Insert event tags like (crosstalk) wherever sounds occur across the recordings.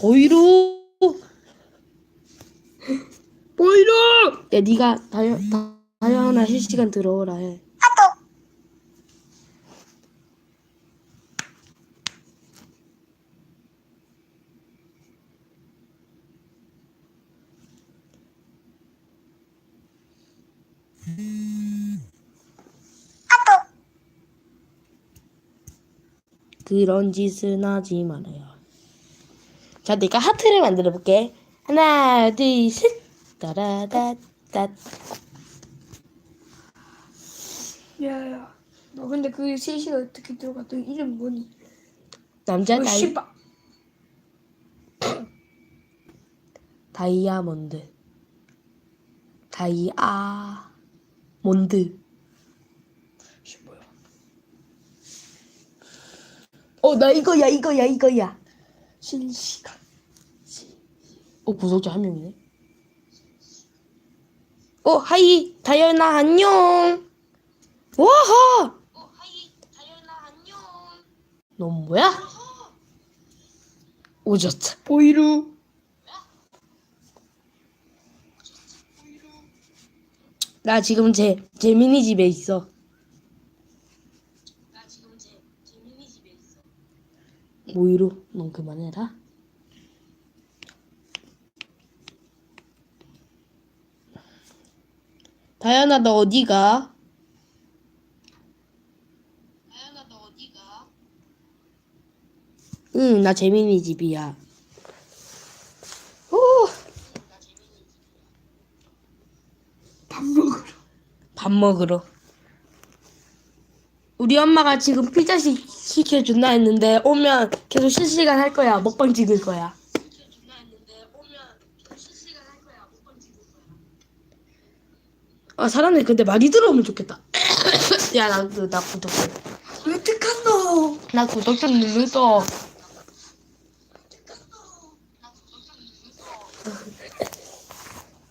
보이루. 보이로. 야, 네가 다현 다- 다현아 실시간 들어오라 해. 그런 짓은 하지 말아요. 자, 내가 하트를 만들어 볼게. 하나, 둘, 셋. 따라다따. 야야. 너 근데 그 실시가 어떻게 들어가? 너 이름 뭐니? 남자 어, 다이, 씨발. 다이아몬드. 다이아 몬드. 씨 뭐야? 어, 나 이거야, 이거야, 이거야. 실시간. 어, 구독자 한 명이네. 어, 하이, 다현아, 안녕. 와하! 어, 하이, 다현아, 안녕. 넌 뭐야? 오졌다. 보이루. 나 지금 제, 재민이 집에 있어. 나 지금 제, 재민이 집에 있어. 모이로, 넌 그만해라. 다현아, 너 어디 가? 다현아, 너 어디 가? 응, 나 재민이 집이야. 오! 밥 먹으러. 밥 먹으러. 우리 엄마가 지금 피자 시, 시켜준다 했는데 오면 계속 실시간 할 거야. 먹방 찍을 거야. 아 사람들 근데 많이 들어오면 좋겠다. (coughs) 야나나 구독 좀. 어떡한노? 나 구독 좀 눌러줘. (laughs)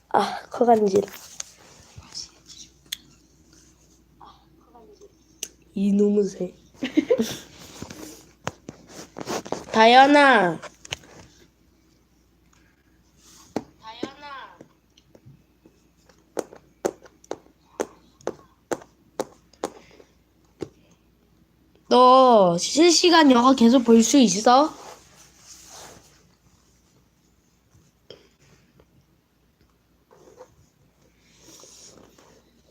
아 커간질. 이놈의 새. (laughs) 다현아. 다현아. 너 실시간 영화 계속 볼 수 있어?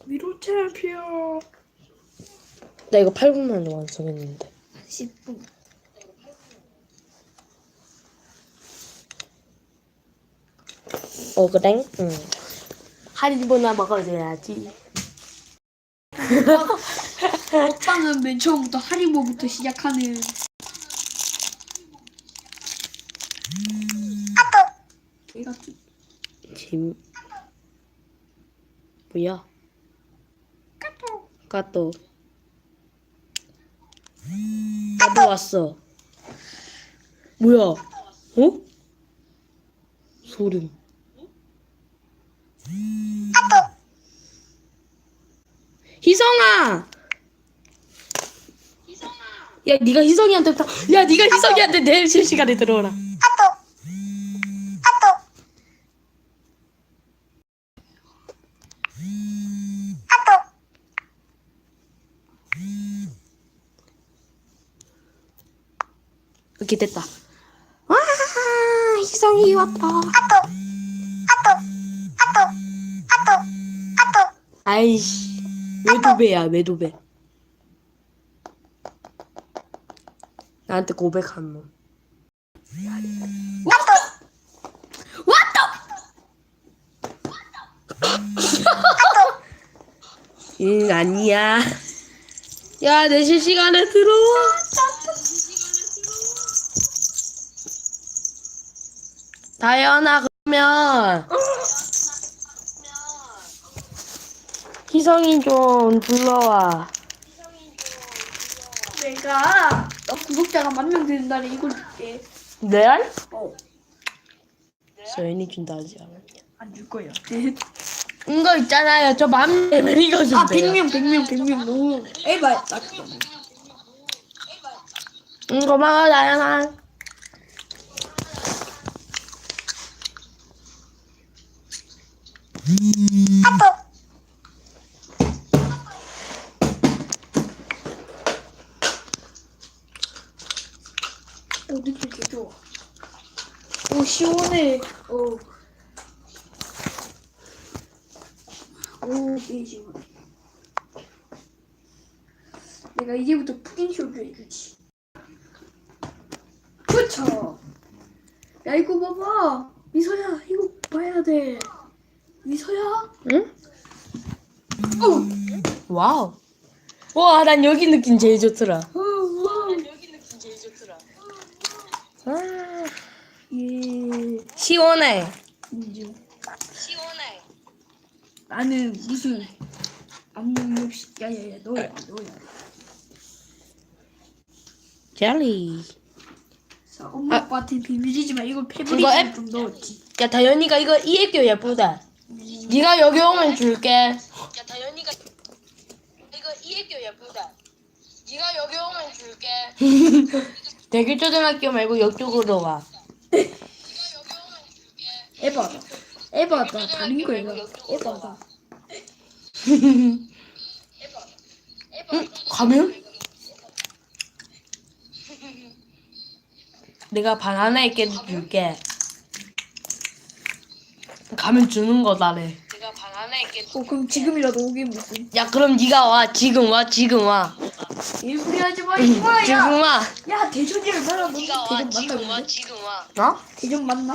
위로 챔피언. 나 이거 8분 만에 완성했는데. 10분. 어 그래? 응. 할인보나 먹어줘야지. 먹방은 맨 처음부터 하리보부터 시작하는. 얘가 좀 짐. 뭐야? 까또. 까또 왔어. 뭐야? 어? 소름. 희성아. 야, 네가 희성이한테 다- 야, 네가 희성이한테 내 실시간에 들어오라. 이렇게 됐다. 와, 희성이 왔다. 아 이씨, 외도배야, 외도배. 나한테 고백한 놈. 응, 아니야. 야, 내 실시간에 들어와. 다현아, 그러면. 기성이 좀 불러와. 내가 너 구독자가 만 명 되는 날에 이걸 줄게. 내안? 어. 서연이 준다 하지 않았안줄 거야. (laughs) 이거 있잖아요. 저 맘, 이거 아, 준대요. 100명, 백명, 백명. 너무 에바였다. 그거는. 응, 고마워, 나연아. 음. 좋아. 오 시원해. 오. 오개 시원해. 내가 이제부터 푸딩 쇼주 해주지. 그쵸. 야 이거 봐봐. 미소야 이거 봐야 돼. 미소야. 응? 어. 와우. 와, 난 여기 느낌 제일 좋더라. 어, 어. 여기 느낌 제일 좋더라. 예. 시원해. 시원해. 나는 무슨 아무 없이 야야야 너야 너야. 젤리. 자, 엄마 아. 아빠한테 비밀이지 만 이걸 이거 페브리즈에 앱- 좀 넣었지. 야, 다현이가 이거 이 애교 예쁘다. 네가 여기 오면 줄게. 야, 다현이가 이거 이 애교 예쁘다. 네가 여기 오면 줄게. (laughs) 대길초등학교 말고 옆쪽으로 와. (laughs) 에바다. 에바다. 다른 거야. 에바다. (laughs) 응? 가면? 내가 바나나에 깨줄게. 가면 주는 거다래. 내가 바나나에 깨. 어 그럼 지금이라도 오게 무슨. 야 그럼 네가 와 지금 와 지금 와 일부리 하지 마 이거야. 지금 와. 야 대준이 얼마나 먼데? 네가 와 대준 지금 만나 와 본데? 지금 와. 어? 대준 만나?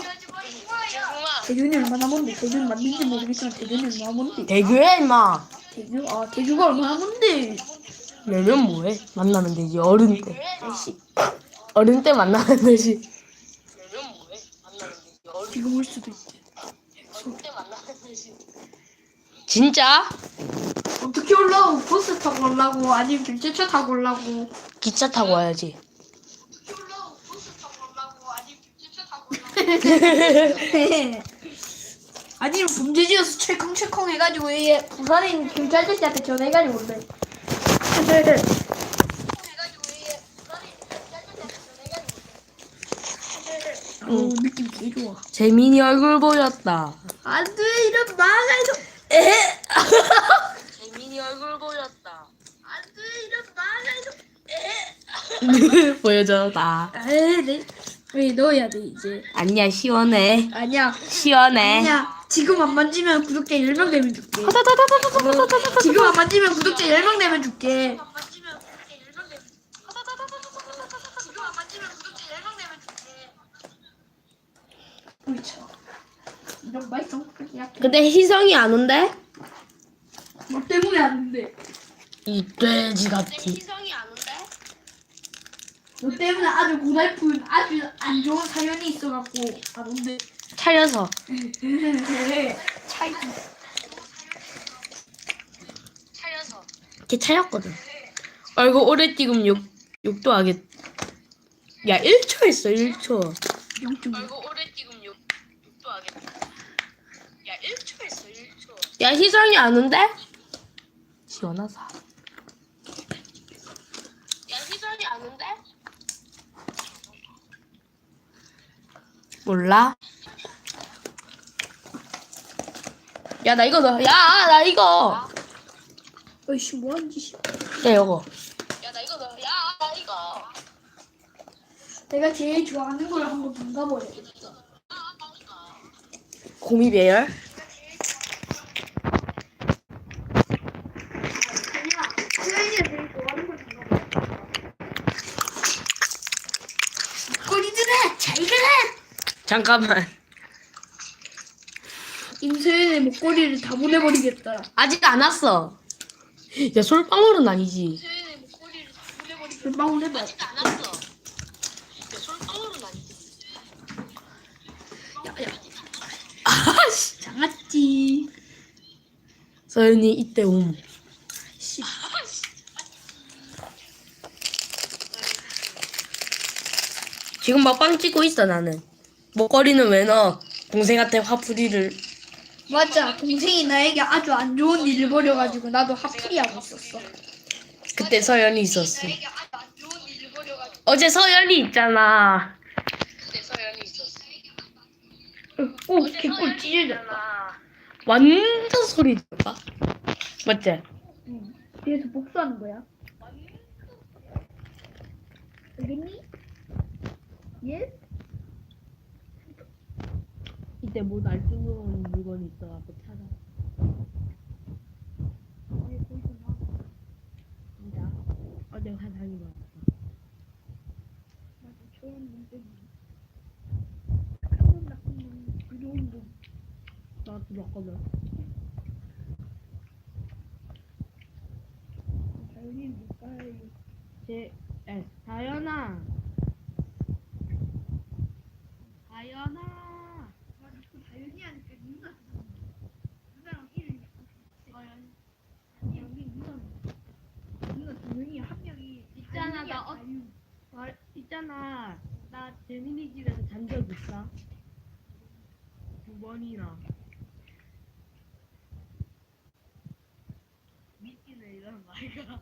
대준이 얼마나 먼데? 대준 맞는지 모르겠지만 대준이 얼마나 먼데? 대교해 임마. 대준 아 대준가 얼마나 먼데? 내면 뭐해? 만나면 되지 어른 때. 아이씨 어른 때 만나면 되지. 내면 뭐해? 되지 어른 지금 올 수도 있대. 진짜? 어떻게 올라오고 버스 타고 올라고 아니면 경찰차 타고 올라고? 기차 타고 와야지. 아니면 범죄지어서 철컹철컹 해가지고 얘 부산에 있는 경찰 아저씨한테 전화해가지고 온대. 오 느낌 개 좋아. 재민이 얼굴 보였다. 안돼 이런 나가서 에 재민이 얼굴 보였다. 안돼 이런 나가서 보여줘다. 에네 왜 넣어야 돼 이제 아니야 시원해. 아니야 시원해. 아니야 지금 안 만지면 구독자 10명 되면 줄게 지금 안 만지면 구독자 10명 되면 줄게 그렇죠 이런 말썽 근데 희성이 안 온대? 뭐 때문에 안 돼? 이 돼지 같이. 희성이 안 온대? 너 때문에 아주 고달픈 아주 안 좋은 사연이 있어갖고 안 온대 차려서. 차이. 걔 차였거든. 얼굴 오래 찍으면 욕 욕도 하겠. 야 1초 했어 1초. 영점 얼굴 오래 찍으면 욕 욕도 하겠다. 야 1초 했어 1초. 야 희성이 안 온대? 시원하다. 야 희성이? 몰라. 야 나 이거 넣어. 야나 이거. 어이씨 뭐하는 짓이야 야 이거. 야 나 이거 넣어. 야나 이거. 내가 제일 좋아하는 걸 한번 담가버려야겠다 고미 배열. 수현이가 제일 좋아하는 걸 담가버려 꼬리들아 잘 가라 잠깐만. 목걸이를 다 보내버리겠다 아직 안 왔어. 야 솔방울은 아니지. 물방울 해봐 안 왔어. 야 솔방울은 아니지. 아씨. 장아찌 서연이 이때 옴. 씨 지금 막빵 찍고 있어 나는. 목걸이는 왜 넣어? 동생한테 화풀이를. 맞아 동생이 나에게 아주 안 좋은 일을 벌여가지고 나도 화풀이 하고 있었어 그때 서연이 있었어. 어제 서연이 있잖아. 오 개꿀 찢어졌다 완전 소리 들까? 맞지? 응. 뒤에서 복수하는 거야. 알겠니? 예? 이때 뭐 날뛰어온 물건이 있어갖고 찾아. 왜 거기서 나? 진짜? 어제 화상이 뭐? 맞아, 저런 놈 때문에. 한 번 나쁜 놈, 두려운 놈. 나 들었거든. 자연이 뭘까요? 제, 에, 다현아. 다현아. 맞아, 그 자연이 하니까 누나 누나랑 이름이 자연. 아니 여기 누나 누나 두 명이 한 명이 있잖아, 나 어-. 말, 있잖아. 나 재민이 집에서 잔 적 있어. 두 번이나. 믿기는 이런 말이야.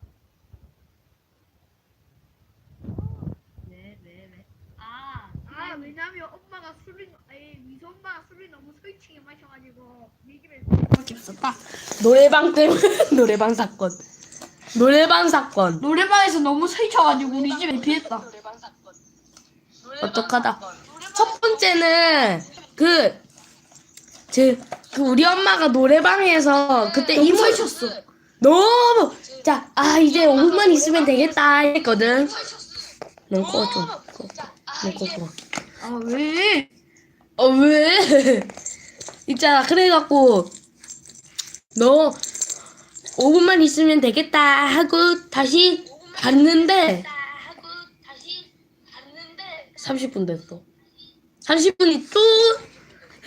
네, 네, 네. 아, 아 왜냐면 엄마가 술을 아예 미소 엄마가 술을 너무 설치게 마셔가지고 네 집에 밖에 없었다. 노래방 때문에 (laughs) 노래방 사건. 노래방 사건. 노래방에서 너무 설쳐가지고 우리 집에 피했다. 어떡하다. 첫 번째는 그, 제, 그 우리 엄마가 노래방에서 그때 너무 이모 설쳤어. 너무 자, 아 이제 5분만 있으면 되겠다 했거든. 넌 꺼줘. 꺼. 넌 꺼줘. 아 왜? 어 왜? (laughs) 있잖아. 그래갖고 너 5분만 있으면 되겠다 하고 다시 봤는데 30분 됐어. 30분이 또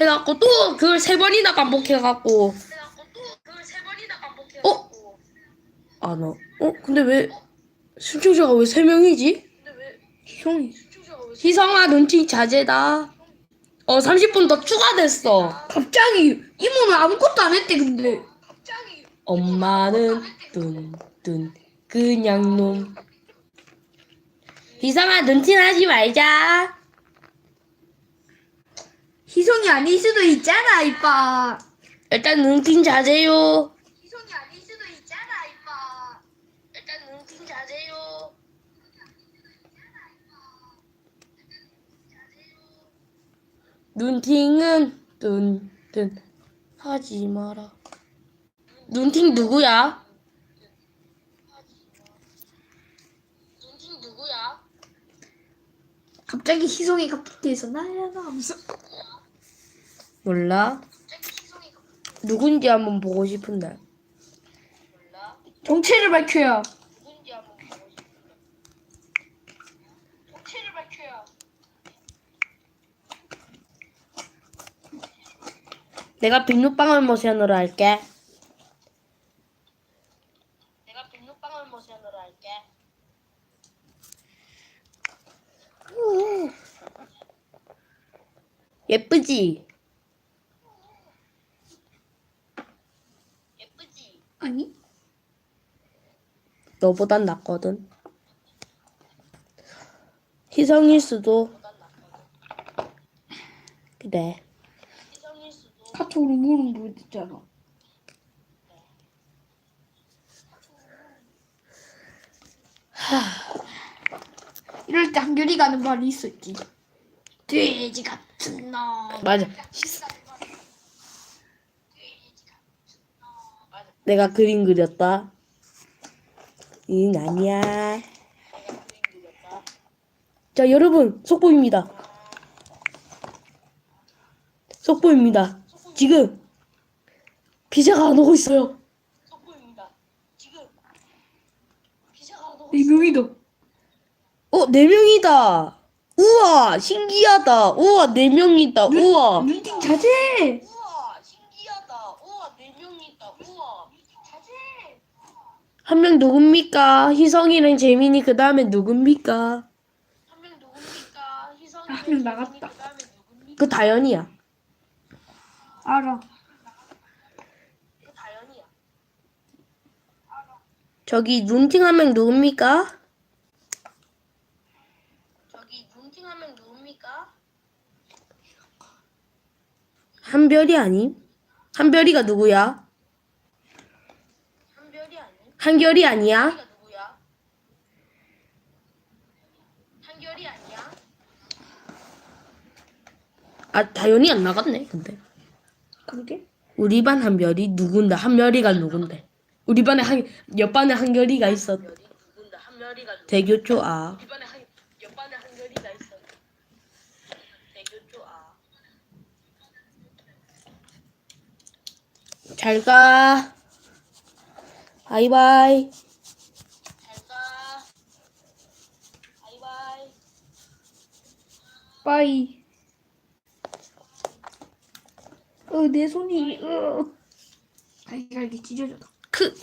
해갖고 또 그걸 세 번이나 반복해갖고 어? 아 나. 어? 근데 왜 순초자가 왜 세 명이지? 형이. 희성아 눈치 자제다. 어 30분 더 추가됐어. 갑자기 이모는 아무것도 안 했대 근데. 엄마는 뚠뚠 그냥 놈. 희성아 눈치 나지 말자. 희성이 아닐 수도 있잖아 이빠. 일단 눈치 자제요. 희성이 아닐 수도 있잖아 이빠. 일단 눈치 자제요. 눈팅은 뚠뚠 하지 마라. 눈팅 누구야? 눈팅 누구야? 갑자기 희성이가 붙어있어 나야 나 무슨. 몰라. 누군지 한번 보고 싶은데. 정체를 밝혀야. 누군지 한번 보고 싶은데. 정체를 밝혀야. 내가 비눗방울 모션으로 할게. 내가 비눗방울 모션으로 할게. 예쁘지? 예쁘지? 아니? 너보단 낫거든. 희성일 수도. 그래. 카톡으로 물은 보여줬잖아. 이럴 때 한결이가 하는 말이 있었지. 돼지 같은 놈. 맞아. 내가 그림 그렸다. 응, 아니야. 자, 여러분, 속보입니다. 속보입니다. 지금 비자가 안 오고 있어요. 속보입니다. 지금 비자가 안 오고 네 명이다. 어, 네 명이다. 우와, 신기하다. 우와, 네 명이다. 우와. 눈팅 자제. 우와 신기하다 우와 네 명이다 우와 자제 한명 누굽니까 희성이랑 재민이 그 다음에 누굽니까 한 명 누굽니까 희성이 아, 한명 나갔다. 그 다음에 누굽니까 그 다현이야 알아. 그 다현이야 저기 눈팅 한 명 누굽니까 저기 눈팅 한 명 누굽니까 한별이 아님 한별이가 누구야? 한별이 아니? 한결이 아니야? 아 다현이 안 나갔네 근데 그러게? 우리 반 한별이 누군데 한별이가 누군데 우리 반에 한 옆반에 한결이가 있었? 대교초 아한 옆반에 한결이가 있어. 대교 좋아. 잘 가 바이바이 잘 가. 바이바이. 빠이. 어, 내 손이, 어. 갈기갈기 찢어졌다. 크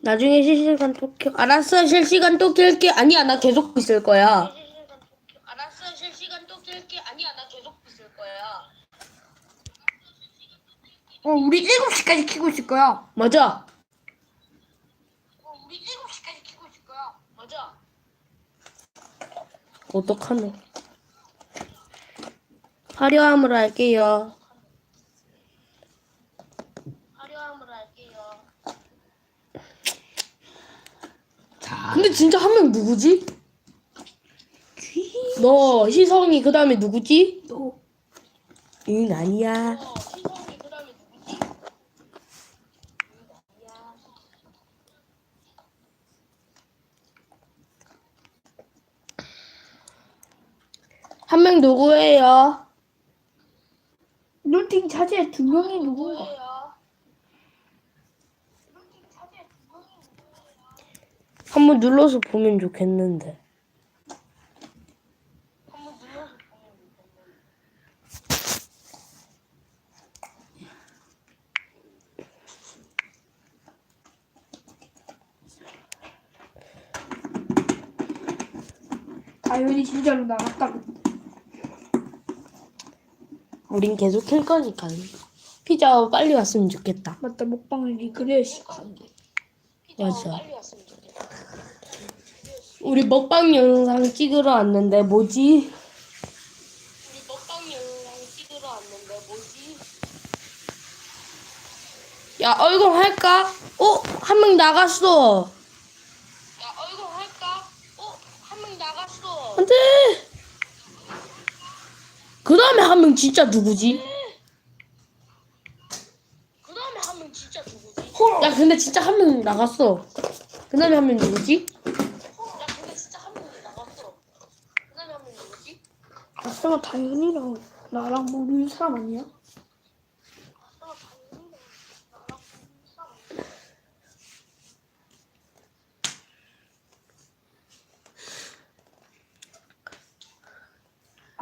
나중에 실시간 또 켜. 알았어 실시간 또 켤게 아니야 나 계속 있을 거야 실시간 또 켜- 알았어 실시간 또 켤게 아니야 나 계속 있을 거야. 어, 우리 7시까지 키고 있을 거야. 맞아 어, 우리 7시까지 키고 있을 거야. 맞아. 어떡하노 화려함으로 할게요 화려함으로 할게요. 근데 진짜 한 명 누구지? 너 희성이 그 다음에 누구지? 너. 응 아니야 어, 희성이 그다음에 누구지? 아니야. 한 명 누구예요? 눈팅 차지의 두 명이. 누구예요? 한번 눌러서 보면 좋겠는데. 다현이 진짜로 나갔다고. 우린 계속 킬 거니까 피자 빨리 왔으면 좋겠다 맞다, 먹방을 그래야 시간데. 피자 맞아. 빨리 왔으면 좋겠다. 우리 먹방 영상 찍으러 왔는데 뭐지? 우리 먹방 영상 찍으러 왔는데 뭐지? 야 얼굴 할까? 어? 한 명 나갔어 야 얼굴 할까? 어? 한 명 나갔어. 안돼 그 다음에 한 명 진짜 누구지? 그 다음에 한 명 진짜 누구지? 야 근데 진짜 한 명 나갔어 그 다음에 한 명 누구지? 야 근데 진짜 한 명이 나갔어. 그 다음에 한 명 누구지? 아, 설마 다현이랑 나랑 모르는 사람 아니야? 아 당연히 나랑 보는 사람.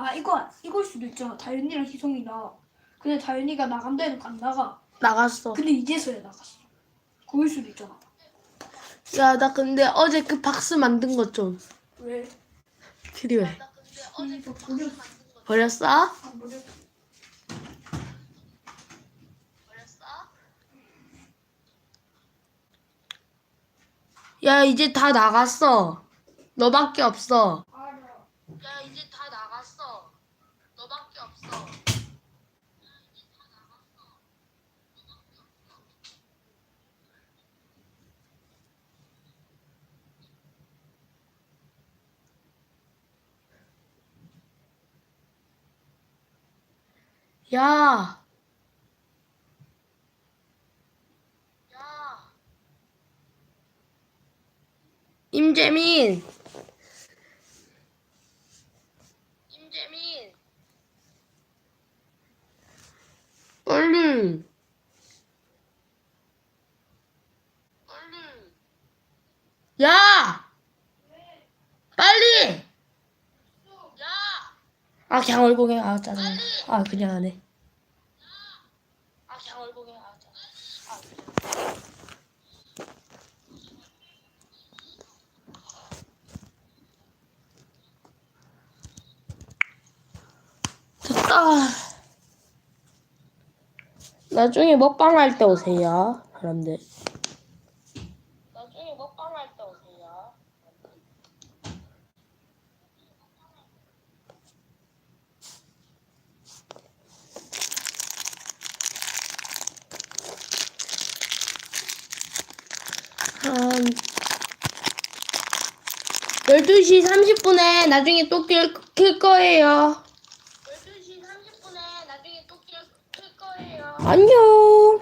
아, 이거, 이걸 수도 있잖아. 다현이랑 희성이 나. 근데 다현이가 나간다 해도 안 나가. 나갔어 근데 이제서야 나갔어. 그럴 수도 있잖아. 야 나 근데 어제 그 박스 만든 거좀 왜? 필요해 나 근데 어제 이거 버려. 버렸어? 안 버려. 버렸어? 야 이제 다 나갔어 너밖에 없어 알아. 야 이제 다 나갔어. 너밖에 없어. 야 야 임재민. 임재민. 얼른. 얼른. 야! 빨리! 야! 아 그냥 얼굴에 아 짜증나. 아 그냥 안 해 아. 나중에 먹방 할 때 오세요, 사람들. 12시 30분에 나중에 또 킬, 킬 거예요. 안녕.